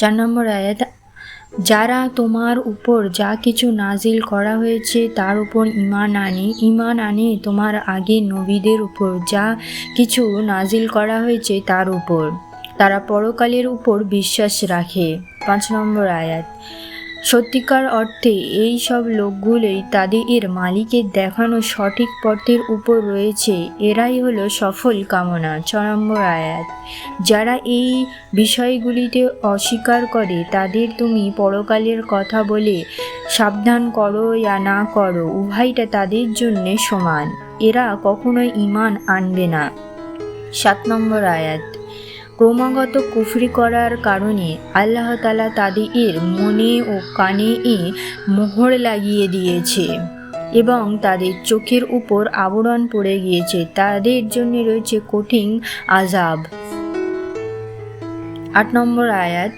চার নম্বর আয়াত, যারা তোমার উপর যা কিছু নাজিল করা হয়েছে তার উপর ইমান আনে। ইমান আনে তোমার আগে নবীদের উপর, যা কিছু নাজিল করা হয়েছে তার উপর। তারা পরকালের উপর বিশ্বাস রাখে। পাঁচ নম্বর আয়াত সত্যিকার অর্থে এই সব লোকগুলোই তাদের মালিকের দেখানো সঠিক পথের উপর রয়েছে। এরাই হলো সফল কামনা ছ নম্বর আয়াত। যারা এই বিষয়গুলিতে অস্বীকার করে, তাদের তুমি পরকালের কথা বলে সাবধান করো ইয়া না করো, উভয়টা তাদের জন্য সমান। এরা কখনোই ইমান আনবে না। সাত নম্বর আয়াত। ক্রমাগত কুফরি করার কারণে আল্লাহ তালা তাদের মনে ও কানে এ মোহর লাগিয়ে দিয়েছে এবং তাদের চোখের উপর আবরণ পড়ে গিয়েছে। তাদের জন্য রয়েছে কঠিন আজাব আট নম্বর আয়াত।